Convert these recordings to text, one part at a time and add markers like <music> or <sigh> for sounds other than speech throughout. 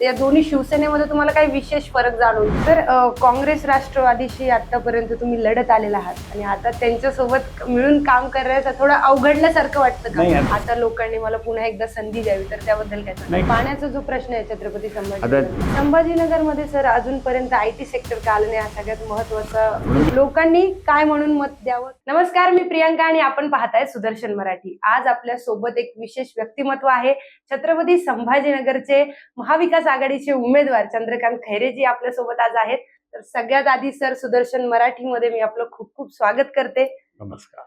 या दोन्ही शिवसेनेमध्ये तुम्हाला काही विशेष फरक जाणवतो तर काँग्रेस राष्ट्रवादीशी आतापर्यंत तुम्ही लढत आलेला आहात आणि आता त्यांच्यासोबत मिळून काम करायचं थोडं अवघडल्यासारखं वाटतं का? आता- लोकांनी मला पुन्हा एकदा संधी द्यावी तर त्याबद्दल काय. पाण्याचा जो प्रश्न आहे छत्रपती संभाजी संभाजीनगरमध्ये सर अजूनपर्यंत आय टी सेक्टर का आलं नाही? हा सगळ्यात महत्त्वाचा लोकांनी काय म्हणून मत द्यावं? नमस्कार मी प्रियांका आणि आपण पाहताय सुदर्शन मराठी. आज आपल्यासोबत एक विशेष व्यक्तिमत्व आहे छत्रपती संभाजीनगरचे महाविकास आघाडीचे उमेदवार चंद्रकांत खैरेजी आपल्यासोबत आज आहेत. तर सगळ्यात आधी सर सुदर्शन मराठीमध्ये मी आपलं खूप खूप स्वागत करते. नमस्कार.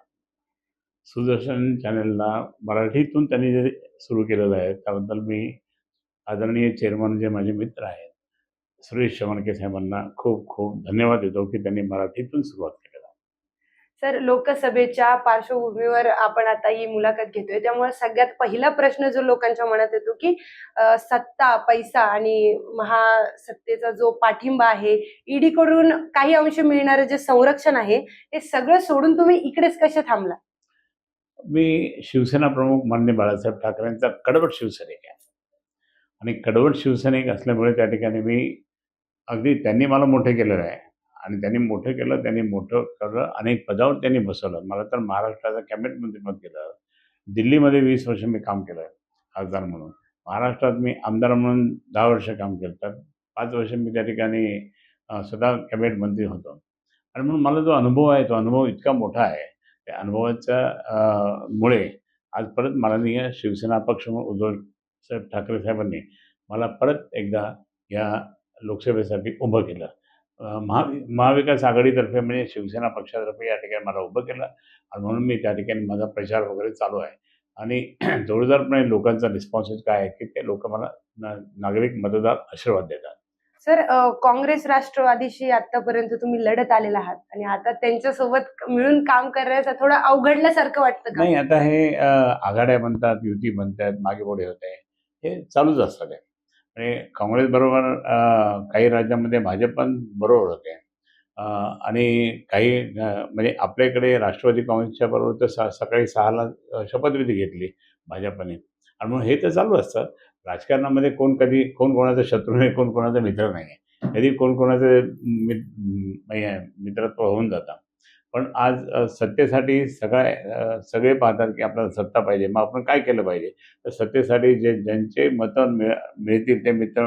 सुदर्शन चॅनलला मराठीतून त्यांनी जे सुरू केलेलं आहे त्याबद्दल मी आदरणीय चेअरमन जे माझे मित्र आहेत सुरेश शवणके साहेबांना खूप खूप धन्यवाद देतो की त्यांनी मराठीतून सुरुवात केली. सर लोकसभेच्या पार्श्वभूमीवर आपण आता ही मुलाखत घेतोय. त्यामुळे सगळ्यात पहिला प्रश्न जो लोकांच्या मनात येतो की सत्ता पैसा आणि महासत्तेचा जो पाठिंबा आहे ईडीकडून काही अंश मिळणारं जे संरक्षण आहे हे सगळं सोडून तुम्ही इकडेच कसे थांबला? मी शिवसेना प्रमुख मान्य बाळासाहेब ठाकरेंचा कडवट शिवसैनिक आहे. आणि कडवट शिवसैनिक असल्यामुळे त्या ठिकाणी मी अगदी त्यांनी मला मोठं केलेलं आहे. आणि त्यांनी मोठं केलं त्यांनी मोठं केलं अनेक पदावर त्यांनी बसवलं. मला तर महाराष्ट्राचं कॅबिनेट मंत्रीपद केलं. दिल्लीमध्ये वीस वर्ष मी काम केलं खासदार म्हणून. महाराष्ट्रात मी आमदार म्हणून दहा वर्ष काम केलं तर पाच वर्ष मी त्या ठिकाणी अं, स्वतः कॅबिनेट मंत्री होतो. आणि म्हणून मला जो अनुभव आहे तो अनुभव इतका मोठा आहे. त्या अनुभवाच्या मुळे आज परत माननीय शिवसेना पक्ष म्हणून उद्धव साहेब ठाकरे साहेबांनी मला परत एकदा या लोकसभेसाठी उभं केलं. महा महाविकास आघाडीतर्फे म्हणजे शिवसेना पक्षातर्फे या ठिकाणी मला उभं केलं आणि म्हणून मी त्या ठिकाणी माझा प्रचार वगैरे चालू आहे. आणि <clears throat> जोरदारपणे लोकांचा रिस्पॉन्सेस काय आहे की ते लोक मला नागरिक मतदार आशीर्वाद देतात. सर काँग्रेस राष्ट्रवादीशी आतापर्यंत तुम्ही लढत आलेला आहात आणि आता त्यांच्यासोबत मिळून काम करायचं थोडं अवघडल्यासारखं वाटतं नाही आता हे आघाड्या म्हणतात युती म्हणतात मागे पुढे होते हे चालूच असतात आणि काँग्रेसबरोबर काही राज्यामध्ये भाजप पण बरोबर होते. आणि काही म्हणजे आपल्याकडे राष्ट्रवादी काँग्रेसच्या बरोबर तर सा सकाळी सहाला शपथविधी घेतली भाजपने. आणि म्हणून हे तर चालू असतं. राजकारणामध्ये कोण कधी कोण कोणाचा शत्रू नाही कोण कोणाचा मित्र नाही. आहे कधी कोण कोणाचं मित्रत्व होऊन जातं. पण आज सत्तेसाठी सगळ्या सगळे पाहतात की आपल्याला सत्ता पाहिजे. मग आपण काय केलं पाहिजे? तर सत्तेसाठी जे ज्यांचे मतं मिळ मिळतील ते मित्र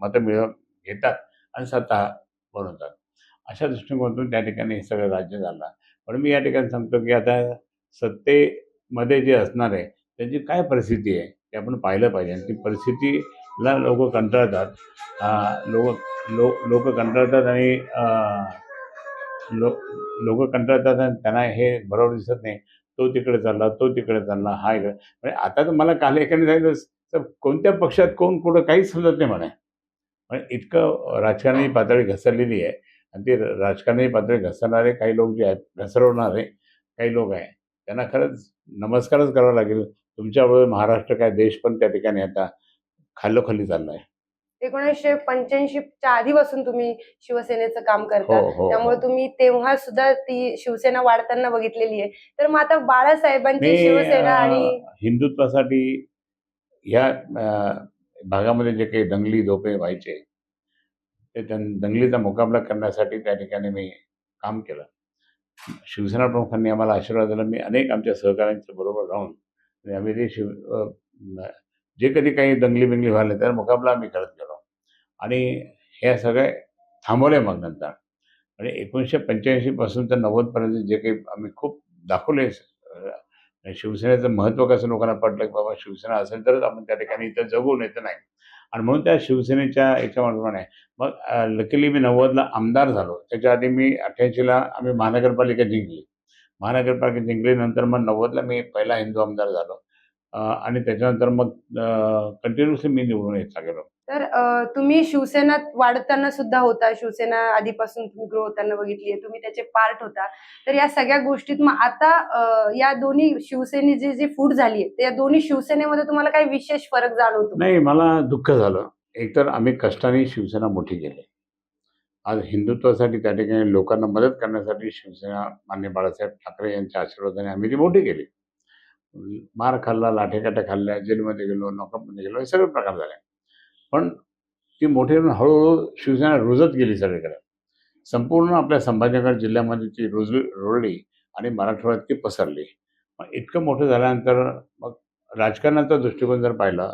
मतं मिळव घेतात आणि सत्ता बनवतात. अशा दृष्टिकोनातून त्या ठिकाणी हे सगळं राज्य झालं. पण मी या ठिकाणी सांगतो की आता सत्तेमध्ये जे असणार आहे त्यांची काय परिस्थिती आहे ते आपण पाहिलं पाहिजे. आणि ती परिस्थितीला लोक कंटाळतात. लोक लो लोक कंटाळतात आणि लोक लोक कंटाळतात आणि त्यांना हे बरोबर दिसत नाही. तो तिकडे चालला तो तिकडे चालला हा इकडे. म्हणजे आता तर मला काल एकाने सांगितलं तर कोणत्या पक्षात कोण कुठं काहीच समजत नाही म्हणे. म्हणजे इतकं राजकारणी पातळी घसरलेली आहे. आणि ते राजकारणी पातळी घसरणारे काही लोक जे आहेत घसरवणारे काही लोक आहे त्यांना खरंच नमस्कारच करावा लागेल. तुमच्याबरोबर महाराष्ट्र काय देश पण त्या ठिकाणी आता खाल्लोखाली चालला आहे एकोणीसशे पंच्याऐंशीच्या आधीपासून तुम्ही शिवसेनेचं काम हो करता. हो त्यामुळे हो. तुम्ही तेव्हा सुद्धा ती शिवसेना वाढताना बघितलेली आहे. तर मग आता बाळासाहेबांची शिवसेना आणि हिंदुत्वासाठी ह्या अं, भागामध्ये जे काही दंगली धोपे व्हायचे ते दंगलीचा मुकाबला करण्यासाठी त्या ठिकाणी मी काम केलं. शिवसेना प्रमुखांनी आम्हाला आशीर्वाद दिला. मी अनेक आमच्या सहकाऱ्यांच्या बरोबर राहून आम्ही ते शिव जे कधी काही दंगली बिंगली व्हायला त्याचा मुकाबला आम्ही करत गेलो. आणि हे सगळे थांबवले मग नंतर. आणि एकोणीसशे पंच्याऐंशीपासून तर नव्वदपर्यंत जे काही आम्ही खूप दाखवले शिवसेनेचं महत्त्व कसं लोकांना पडलं की बाबा शिवसेना असेल तरच आपण त्या ठिकाणी इथं जगू नाही तर नाही. आणि म्हणून त्या शिवसेनेच्या याच्याप्रमाणे मग लकीली मी नव्वदला आमदार झालो. त्याच्या आधी मी अठ्ठ्याऐंशीला आम्ही महानगरपालिका जिंकली. महानगरपालिका जिंकलीनंतर मग नव्वदला मी पहिला हिंदू आमदार झालो. आणि त्याच्यानंतर मग कंटिन्युअसली मी निवडून येत गेलो तर तुम्ही शिवसेना वाढताना सुद्धा होता. शिवसेना आधीपासून तुम्ही ग्रो होताना बघितली तुम्ही त्याचे पार्ट होता. तर या सगळ्या गोष्टीत मग आता या दोन्ही शिवसेनेची जी फूट झाली आहे या दोन्ही शिवसेनेमध्ये तुम्हाला काही विशेष फरक जाणवतो नाही मला दुःख झालं. एकतर आम्ही कष्टाने शिवसेना मोठी केली. आज हिंदुत्वासाठी त्या ठिकाणी लोकांना मदत करण्यासाठी शिवसेना मान्य बाळासाहेब ठाकरे यांच्या आशीर्वादाने आम्ही ती मोठी केली. मार खाल्ला लाठेकाठ्या खाल्ल्या जेलमध्ये गेलो नोकरमध्ये गेलो हे सगळे प्रकार झाले. पण ती मोठी होऊन हळूहळू शिवसेना रुजत गेली सगळीकडे. संपूर्ण आपल्या संभाजीनगर जिल्ह्यामध्ये ती रुज रुळली आणि मराठवाड्यात ती पसरली. मग इतकं मोठं झाल्यानंतर मग राजकारणाचा दृष्टिकोन जर पाहिला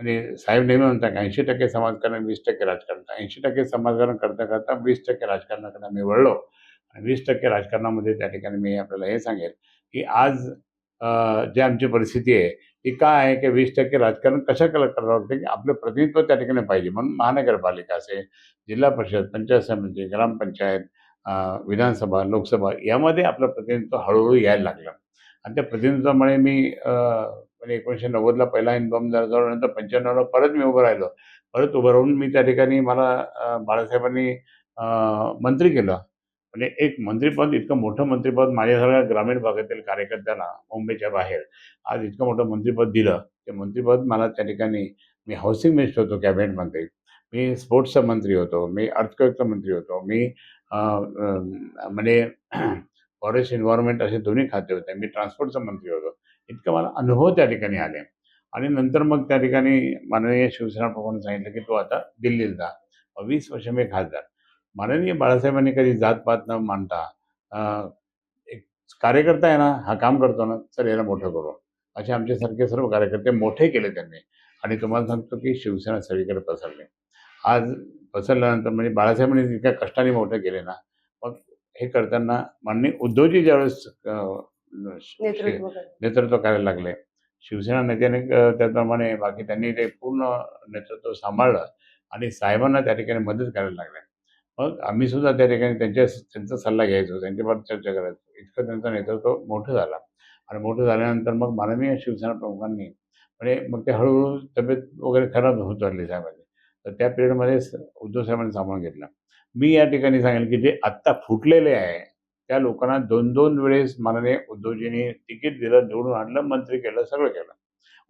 म्हणजे साहेब नेहमी म्हणतात ऐंशी टक्के समाजकारण वीस टक्के राजकारण. ऐंशी टक्के समाजकारण करता करता वीस टक्के राजकारणाकडे मी वळलो. आणि वीस टक्के राजकारणामध्ये त्या ठिकाणी मी आपल्याला हे सांगेल की आज जी आमची परिस्थिती आहे ती काय आहे की वीस टक्के राजकारण कशा कला करावं लागतं की आपलं प्रतिनिधित्व त्या ठिकाणी पाहिजे. म्हणून महानगरपालिका असेल जिल्हा परिषद पंचायत समिती ग्रामपंचायत विधानसभा लोकसभा यामध्ये आपलं प्रतिनिधित्व हळूहळू यायला लागलं. आणि त्या प्रतिनिधित्वामुळे मी म्हणजे एकोणीसशे नव्वदला पहिला इन्कम झाला नंतर पंच्याण्णवला परत मी उभं राहिलो. परत उभं राहून मी त्या ठिकाणी मला बाळासाहेबांनी मंत्री केलं. म्हणजे एक मंत्रिपद इतकं मोठं मंत्रिपद माझ्यासारख्या ग्रामीण भागातील कार्यकर्त्यांना मुंबईच्या बाहेर आज इतकं मोठं मंत्रिपद दिलं ते मंत्रिपद मला त्या ठिकाणी मी हाऊसिंग मिनिस्टर होतो कॅबिनेटमध्ये मी स्पोर्ट्सचा मंत्री होतो मी अर्थक्वेकचा मंत्री होतो मी म्हणजे <clears throat> फॉरेस्ट एन्व्हायरमेंट असे दोन्ही खाते होते. मी ट्रान्सपोर्टचा मंत्री होतो. इतकं मला अनुभव त्या ठिकाणी आले. आणि नंतर मग त्या ठिकाणी माननीय शिवसेना प्रमुखांनी सांगितलं की तू आता दिल्लीला जा. वीस वर्ष मी खासदार. माननीय बाळासाहेबांनी कधी जातपात न मानता एक कार्यकर्ता आहे ना हा काम करतो ना तर याला मोठं करू. असे आमच्यासारखे सर्व कार्यकर्ते मोठे केले त्यांनी. आणि तुम्हाला सांगतो की शिवसेना सगळीकडे पसरली. आज पसरल्यानंतर म्हणजे बाळासाहेबांनी इतक्या कष्टाने मोठं केले ना मग हे करताना माननीय उद्धवजी ज्यावेळेस नेतृत्व करायला लागले. शिवसेना नेत्याने त्याप्रमाणे बाकी त्यांनी ते पूर्ण नेतृत्व सांभाळलं आणि साहेबांना त्या ठिकाणी मदत करायला लागले. मग आम्ही सुद्धा त्या ठिकाणी त्यांच्या त्यांचा सल्ला घ्यायचो त्यांच्याबरोबर चर्चा करायचो. इतकं त्यांचं नेतृत्व मोठं झालं. आणि मोठं झाल्यानंतर मग माननीय शिवसेना प्रमुखांनी म्हणजे मग ते हळूहळू तब्येत वगैरे खराब होत चालली साहेबांची. तर त्या पिरियडमध्ये उद्धव साहेबांनी सांभाळून घेतलं. मी या ठिकाणी सांगेल की जे आत्ता फुटलेले आहे त्या लोकांना दोन दोन वेळेस माननीय उद्धवजींनी तिकीट दिलं निवडून आणलं मंत्री केलं सगळं केलं.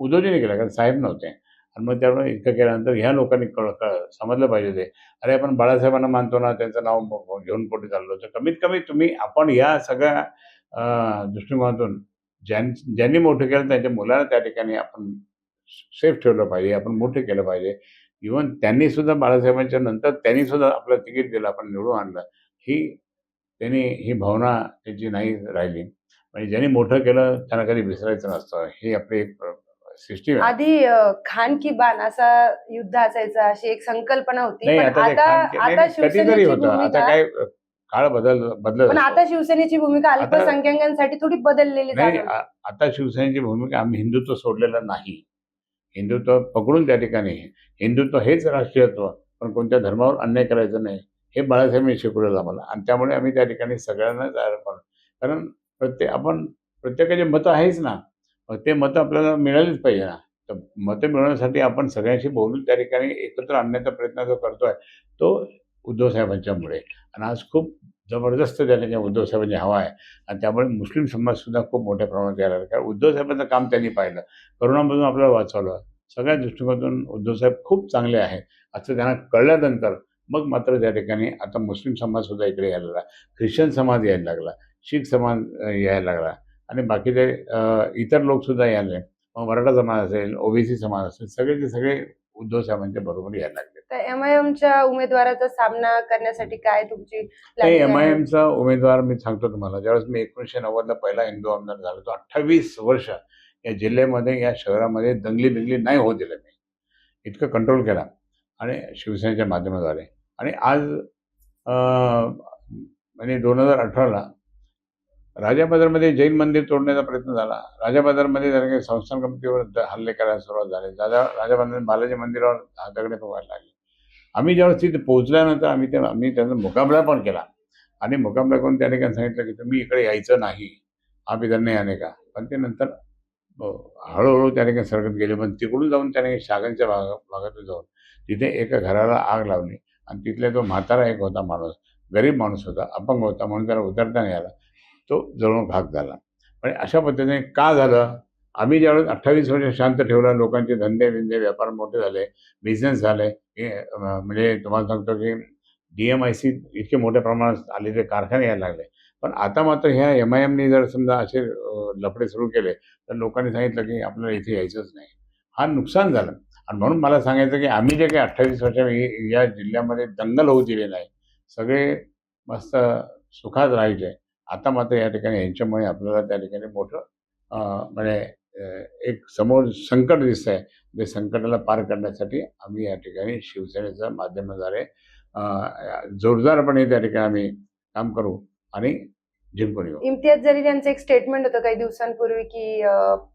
उद्धवजीने केलं कारण साहेब नव्हते. आणि मग त्यामुळे इतकं केल्यानंतर ह्या लोकांनी कळ समजलं पाहिजे ते. अरे आपण बाळासाहेबांना मानतो ना त्यांचं नाव घेऊन पोटी चाललो. तर कमीत कमी तुम्ही आपण या सगळ्या दृष्टिकोनातून ज्यां ज्यांनी मोठं केलं त्यांच्या मुलाला त्या ठिकाणी आपण सेफ ठेवलं पाहिजे आपण मोठं केलं पाहिजे. इवन त्यांनी सुद्धा बाळासाहेबांच्या नंतर त्यांनी सुद्धा आपलं तिकीट दिलं आपण निवडून आणलं. ही त्यांनी ही भावना त्यांची नाही राहिली. म्हणजे ज्यांनी मोठं केलं त्यांना कधी विसरायचं नसतं. हे आपली एक आधी खान की बाण असा युद्ध असायचा अशी एक संकल्पना होती. पण आता आता शिवसेनेची भूमिका काय काळ बदल बदलत पण. आता शिवसेनेची भूमिका अल्पसंख्याकांसाठी थोडी बदललेली नाही आता शिवसेनेची भूमिका आम्ही हिंदुत्व सोडलेलं नाही. हिंदुत्व पकडून त्या ठिकाणी हिंदुत्व हेच राष्ट्रीयत्व. पण कोणत्या धर्मावर अन्याय करायचं नाही. हे बाळासाहेबांनी शिकवलेलं आम्हाला. आणि त्यामुळे आम्ही त्या ठिकाणी सगळ्यांनाच कारण प्रत्येक आपण प्रत्येकाचे मतं आहेच ना. ते मतं आपल्याला मिळालीच पाहिजे ना. तर मतं मिळवण्यासाठी आपण सगळ्यांशी बोलून त्या ठिकाणी एकत्र आणण्याचा प्रयत्न जो करतो आहे तो उद्धव साहेबांच्यामुळे आणि आज खूप जबरदस्त त्या ठिकाणी उद्धवसाहेबांची हवा आहे. आणि त्यामुळे मुस्लिम समाजसुद्धा खूप मोठ्या प्रमाणात यायला कारण उद्धव साहेबांचं काम त्यांनी पाहिलं. करोनामधून आपल्याला वाचवलं. सगळ्या दृष्टिकोनातून उद्धव साहेब खूप चांगले आहे असं त्यांना कळल्यानंतर मग मात्र त्या ठिकाणी आता मुस्लिम समाजसुद्धा इकडे यायला लागला. ख्रिश्चन समाज यायला लागला. शीख समाज यायला लागला. आणि बाकीचे इतर लोकसुद्धा यायला मग मराठा समाज असेल ओबीसी समाज असेल सगळेचे सगळे उद्धव साहेबांच्या बरोबर यायला लागले. तर एमआयएमच्या उमेदवाराचा सामना करण्यासाठी काय तुमची एम आय? एमचा उमेदवार मी सांगतो तुम्हाला ज्यावेळेस मी एकोणीसशे नव्वदला पहिला हिंदू आमदार झालो तो अठ्ठावीस वर्ष या जिल्ह्यामध्ये या शहरामध्ये दंगली बिंगली नाही होऊ दिलं मी. इतकं कंट्रोल केला आणि शिवसेनेच्या माध्यमाद्वारे. आणि आज म्हणजे दोन हजार अठराला राजाबाजारमध्ये जैन मंदिर तोडण्याचा प्रयत्न झाला. राजा बाजारमध्ये जरा काही संस्थान कमिटीवर द- हल्ले करायला सुरुवात झाली. राजा राजाबाजार बालाजी मंदिरावर दगडे फवायला लागले. आम्ही ज्यावेळेस तिथे पोहोचल्यानंतर आम्ही ते आम्ही त्यांचा मुकाबला पण केला. आणि मुकाबला करून त्या ठिकाणी सांगितलं की तुम्ही इकडे यायचं नाही. आम्ही इधर नाही आणे का? पण ते नंतर हळूहळू त्या ठिकाणी सरकत गेले. पण तिकडून जाऊन त्याने शागांच्या भागा भागातून जाऊन तिथे एका घराला आग लावली. आणि तिथल्या तो म्हातारा एक होता माणूस. गरीब माणूस होता अपंग होता म्हणून त्याला उतरता नाही आला. तो जळून घाक झाला. पण अशा पद्धतीने का झालं? आम्ही ज्यावेळेस अठ्ठावीस वर्ष शांत ठेवलं लोकांचे धंदे बिंदे व्यापार मोठे झाले बिझनेस झाले हे म्हणजे तुम्हाला सांगतो की डी एम आय सी इतके मोठ्या प्रमाणात आलेले कारखाने यायला लागले. पण आता मात्र ह्या एम आय एमने जर समजा असे लफडे सुरू केले तर लोकांनी सांगितलं की आपल्याला इथे यायचंच नाही. हा नुकसान झालं. आणि म्हणून मला सांगायचं की आम्ही जे काही अठ्ठावीस वर्ष या जिल्ह्यामध्ये दंगल होऊ दिले नाही. सगळे मस्त सुखात राहायचे. आता मात्र या ठिकाणी यांच्यामुळे आपल्याला त्या ठिकाणी मोठं म्हणजे एक समोर संकट दिसत आहे ते संकटाला पार करण्यासाठी आम्ही या ठिकाणी शिवसेनेच्या माध्यमाद्वारे जोरदारपणे त्या ठिकाणी आम्ही काम करू आणि जिंकून येऊ. इम्तियाज जलील यांचं एक स्टेटमेंट होतं काही दिवसांपूर्वी की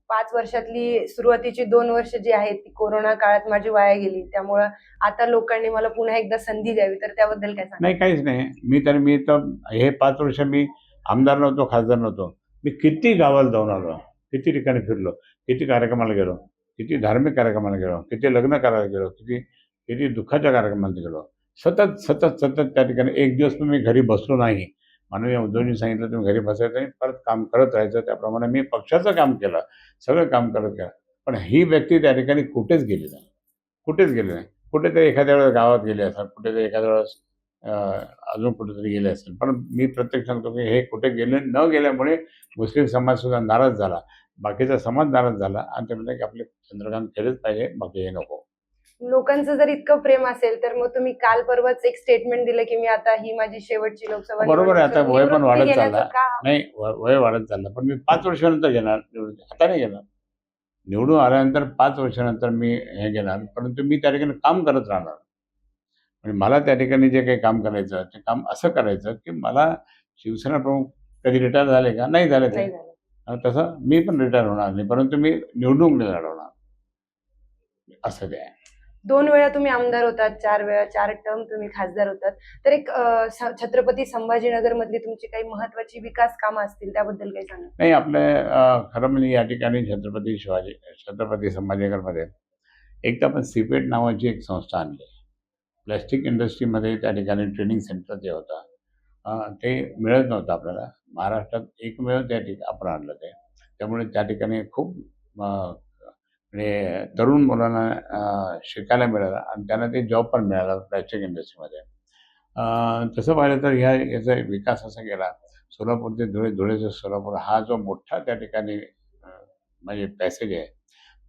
पाच वर्षातली सुरुवातीची दोन वर्ष जी आहेत ती कोरोना काळात माझी वाया गेली. त्यामुळं आता लोकांनी मला पुन्हा एकदा संधी द्यावी. तर त्याबद्दल काय सांगा नाही काहीच नाही. मी तर मी तर हे पाच वर्ष मी आमदार नव्हतो खासदार नव्हतो. मी किती गावाला जाऊन आलो किती ठिकाणी फिरलो किती कार्यक्रमाला गेलो किती धार्मिक कार्यक्रमाला गेलो किती लग्न करायला गेलो किती किती दुःखाच्या कार्यक्रमाला गेलो. सतत सतत सतत त्या ठिकाणी एक दिवस पण मी घरी बसलो नाही. माननीय उद्धवजी सांगितलं तुम्ही घरी बसायचं आणि परत काम करत राहायचं. त्याप्रमाणे मी पक्षाचं काम केलं सगळं काम करत केलं पण ही व्यक्ती त्या ठिकाणी कुठेच गेली नाही. कुठेच गेली नाही. कुठेतरी एखाद्या वेळेस गावात गेले असतात कुठेतरी एखाद्या वेळेस अजून कुठेतरी गेले असेल. पण मी प्रत्येक सांगतो की हे कुठे गेले न गेल्यामुळे मुस्लिम समाज सुद्धा नाराज झाला. बाकीचा समाज नाराज झाला आणि ते म्हणले की आपले चंद्रकांत केलेच पाहिजे बाकी हे नको. लोकांचं जर इतकं प्रेम असेल तर मग तुम्ही काल परवाच एक स्टेटमेंट दिलं की मी आता ही माझी शेवटची लोकसभा बरोबर आहे, आता वय पण वाढत चाललं. नाही वय वाढत चाललं. पण मी पाच वर्षानंतर घेणार निवडून. आता नाही घेणार. निवडून आल्यानंतर पाच वर्षानंतर मी हे घेणार परंतु मी त्या ठिकाणी काम करत राहणार. म्हणजे मला त्या ठिकाणी जे काही काम करायचं ते काम असं करायचं की मला शिवसेना प्रमुख कधी रिटायर झाले का? नाही झाले ते. तसं मी पण रिटायर होणार नाही परंतु मी निवडणूक नाही लढवणार असं ते आहे. दोन वेळा तुम्ही आमदार होतात चार वेळा चार टर्म तुम्ही खासदार होतात. तर एक छत्रपती संभाजीनगर मधली तुमची काही महत्वाची विकास कामं असतील त्याबद्दल काही सांगा. नाही आपले खरं म्हणजे या ठिकाणी छत्रपती शिवाजी छत्रपती संभाजीनगरमध्ये एक तर आपण सीपेट नावाची एक संस्था आणली. प्लॅस्टिक इंडस्ट्रीमध्ये त्या ठिकाणी ट्रेनिंग सेंटर जे होता ते मिळत नव्हतं आपल्याला. महाराष्ट्रात एकमेव त्या ठिकाणी आपण आणलं ते. त्यामुळे त्या ठिकाणी खूप म्हणजे तरुण मुलांना शिकायला मिळालं आणि त्यांना ते जॉब पण मिळाला प्लॅस्टिक इंडस्ट्रीमध्ये. तसं पाहिलं तर ह्या याचा विकास असा केला सोलापूर ते धुळे धुळेचं सोलापूर हा जो मोठा त्या ठिकाणी म्हणजे पॅसेज आहे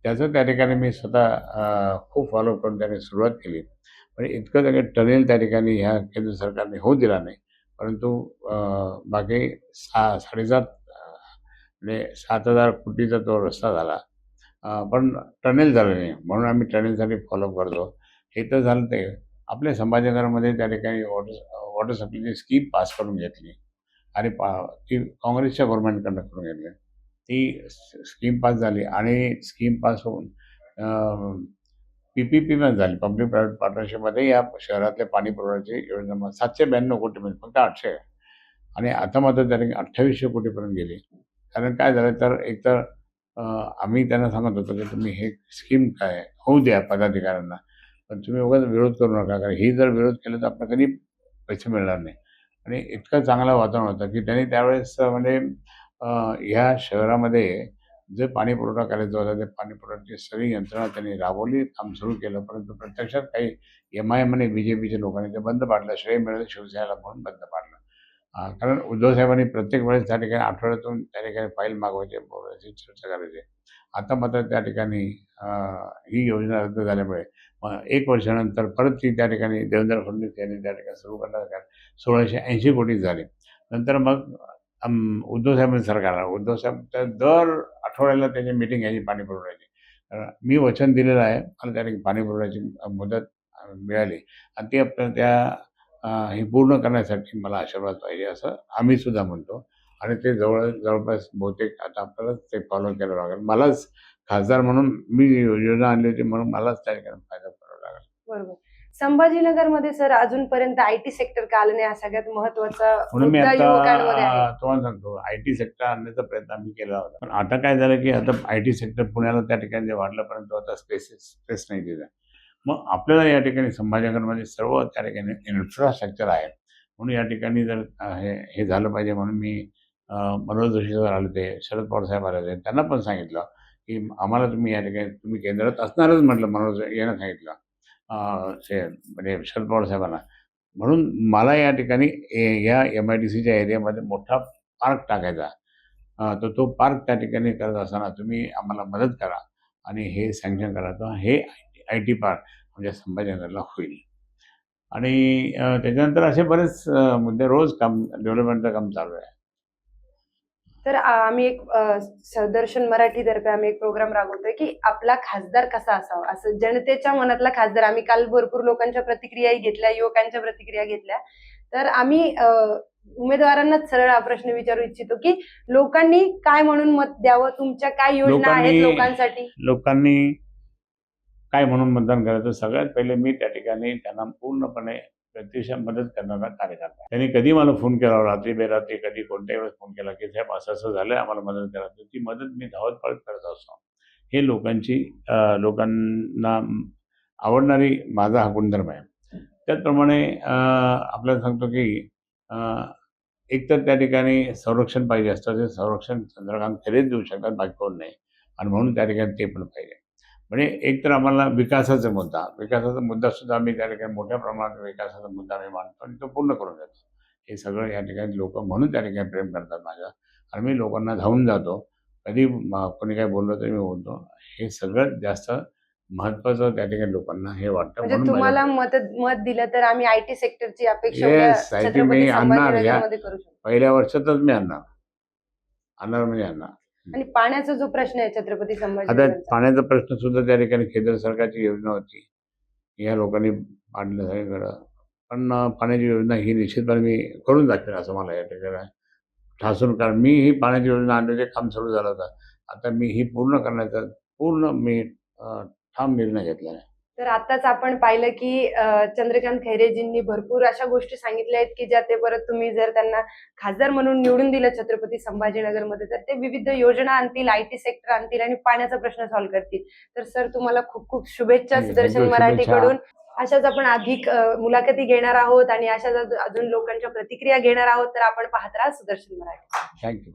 त्याचं त्या ठिकाणी मी स्वतः खूप फॉलो करून त्याने सुरुवात केली. म्हणजे इतकं सगळं टनेल त्या ठिकाणी ह्या केंद्र सरकारने होऊ दिला नाही. परंतु बाकी सा साडेसात म्हणजे सात हजार कोटीचा तो रस्ता झाला. पण टनेल झालं नाही. म्हणून आम्ही टनेलसाठी फॉलोअप करतो. हे तर झालं ते. आपल्या संभाजीनगरमध्ये त्या ठिकाणी वॉटर वॉटर सप्लायची स्कीम पास करून घेतली. आणि पा ती काँग्रेसच्या गव्हर्नमेंटकडनं करून घेतली. ती स्कीम पास झाली. आणि स्कीम पास होऊन पी पी पी मध्ये झाली. पब्लिक प्रायव्हेट पार्टनरशिपमध्ये या शहरातल्या पाणी पुरवठ्याची योजना मग सातशे ब्याण्णव कोटी म्हणजे फक्त आठशे. आणि आता मात्र त्याने अठ्ठावीसशे कोटीपर्यंत गेली. कारण काय झालं? तर एकतर आम्ही त्यांना सांगत होतो की तुम्ही हे स्कीम काय? होऊ द्या पदाधिकाऱ्यांना. पण तुम्ही उगाच विरोध करू नका. कारण ही जर विरोध केला तर आपल्याला कधी पैसे मिळणार नाही. आणि इतकं चांगलं वातावरण होतं की त्यांनी त्यावेळेस म्हणजे ह्या शहरामध्ये जे पाणी पुरवठा करायचा होता ते पाणी पुरवठ्याची सगळी यंत्रणा त्यांनी राबवली काम सुरू केलं. परंतु प्रत्यक्षात काही एम आय एम आणि बी जे पीच्या लोकांनी ते बंद पाडलं. श्रेय मिळालं शिवसेनेला म्हणून बंद पाडलं? कारण उद्धव साहेबांनी प्रत्येक वेळेस त्या ठिकाणी आठवड्यातून त्या ठिकाणी फाईल मागवायचे बोलायचे चर्चा करायचे. आता मात्र त्या ठिकाणी ही योजना रद्द झाल्यामुळे मग एक वर्षानंतर परत ती त्या ठिकाणी देवेंद्र फडणवीस यांनी त्या ठिकाणी सुरू करण्यात सोळाशे ऐंशी कोटी झाली. नंतर मग अम, उद्धव साहेबांचं सरकार उद्धव साहेब त्या दर आठवड्याला त्याची मिटिंग घ्यायची पाणी पुरवठ्याची मी वचन दिलेलं आहे आणि त्या ठिकाणी पाणी पुरवठ्याची मुदत मिळाली. आणि ती आपल्याला त्या हे पूर्ण करण्यासाठी मला आशीर्वाद पाहिजे असं आम्ही सुद्धा म्हणतो. आणि ते जवळ जवळपास बहुतेक आता आपल्यालाच ते फॉलो करावं लागेल. मलाच खासदार म्हणून मी योजना आणली होती म्हणून मलाच त्या ठिकाणी फायदा करावा लागेल. बरोबर. संभाजीनगरमध्ये सर अजूनपर्यंत आयटी सेक्टर का आलं नाही हा सगळ्यात महत्त्वाचा म्हणून मी मुद्दा युवकांमध्ये आता आहे. तुम्हाला सांगतो आय टी सेक्टर आणण्याचा प्रयत्न आम्ही केला होता. पण आता काय झालं की आता आय टी सेक्टर पुण्याला त्या ठिकाणी जे वाढलं परंतु आता स्पेसेस स्पेस नाही दिलं मग आपल्याला या ठिकाणी संभाजीनगरमध्ये सर्व त्या ठिकाणी इन्फ्रास्ट्रक्चर आहे. म्हणून या ठिकाणी जर अं, हे हे झालं पाहिजे म्हणून मी अं, मनोज जोशी सर आले होते शरद पवार साहेब आले होते त्यांना पण सांगितलं की आम्हाला तुम्ही या ठिकाणी तुम्ही केंद्रात असणारच म्हटलं मनोज यांना सांगितलं. म्हणजे शरद पवार साहेबांना. म्हणून मला या ठिकाणी ए- या एम आय डी सीच्या एरियामध्ये मोठा पार्क टाकायचा तर तो पार्क त्या ठिकाणी करत असताना तुम्ही आम्हाला मदत करा आणि हे सँक्शन करा. तर हे आय टी पार्क म्हणजे संभाजीनगरला होईल. आणि त्याच्यानंतर असे बरेच मुद्दे रोज काम डेव्हलपमेंटचं काम चालू आहे. तर आम्ही एक सदर्शन मराठीतर्फे आम्ही एक प्रोग्राम राबवतोय की आपला खासदार कसा असावा? असं जनतेच्या मनातला खासदार आम्ही काल भरपूर लोकांच्या प्रतिक्रियाही घेतल्या युवकांच्या प्रतिक्रिया घेतल्या. तर आम्ही उमेदवारांनाच सरळ हा प्रश्न विचारू इच्छितो की लोकांनी काय म्हणून मत द्यावं? तुमच्या काय योजना आहेत लोकांसाठी? लोकांनी काय म्हणून मतदान करायचं? सगळ्यात पहिले मी त्या ठिकाणी त्यांना पूर्णपणे प्रत्यक्ष मदत करणारा कार्यकर्ता त्यांनी कधी मला फोन केला रात्री बेरात्री कधी कोणत्याही वेळेस फोन केला की साहेब असं असं झालं आम्हाला मदत करा. तर ती मदत मी धावत पळत करत असतो. हे लोकांची लोकांना आवडणारी माझा हा गुणधर्म आहे. त्याचप्रमाणे आपल्याला सांगतो की एकतर त्या ठिकाणी संरक्षण पाहिजे असतं ते संरक्षण चंद्रकांत खरेच देऊ शकतात बाकी कोण नाही. आणि म्हणून त्या ठिकाणी ते पण पाहिजे. म्हणजे एक तर आम्हाला विकासाचा मुद्दा विकासाचा मुद्दा सुद्धा आम्ही त्या ठिकाणी मोठ्या प्रमाणात विकासाचा मुद्दा आम्ही मांडतो आणि तो पूर्ण करून देतो. हे सगळं या ठिकाणी लोक म्हणून त्या ठिकाणी प्रेम करतात माझ्या. आणि मी लोकांना धावून जातो. कधी कोणी काय बोललं तरी मी बोलतो. हे सगळ्यात जास्त महत्वाचं त्या ठिकाणी लोकांना हे वाटतं म्हणजे तुम्हाला मत मत दिलं तर आम्ही आयटी सेक्टरची अपेक्षा मी आणणार. या. पहिल्या वर्षातच मी आणणार. आणणार म्हणजे आणणार. आणि पाण्याचा जो प्रश्न आहे छत्रपती आता संभाजीनगरचा पाण्याचा प्रश्न सुद्धा त्या ठिकाणी केंद्र सरकारची योजना होती. या लोकांनी पाडलं सगळीकडं. पण पाण्याची योजना ही निश्चितपणे मी करून दाखवेन असं मला या ठिकाणी ठासून कारण मी ही पाण्याची योजना आणण्याचे काम सुरू झालं होतं. आता मी ही पूर्ण करण्याचा पूर्ण मी ठाम निर्णय घेतला आहे. तर आताच आपण पाहिलं की चंद्रकांत खैरेजींनी भरपूर अशा गोष्टी सांगितल्या आहेत की ज्या ते परत तुम्ही जर त्यांना खासदार म्हणून निवडून दिलं छत्रपती संभाजीनगरमध्ये तर ते विविध योजना आणतील आय टी सेक्टर आणतील आणि पाण्याचा प्रश्न सॉल्व्ह करतील. तर सर तुम्हाला खूप खूप शुभेच्छा सुदर्शन मराठीकडून. अशाच आपण अधिक मुलाखती घेणार आहोत आणि अशाच अजून लोकांच्या प्रतिक्रिया घेणार आहोत तर आपण पाहत राहा सुदर्शन मराठी. थँक्यू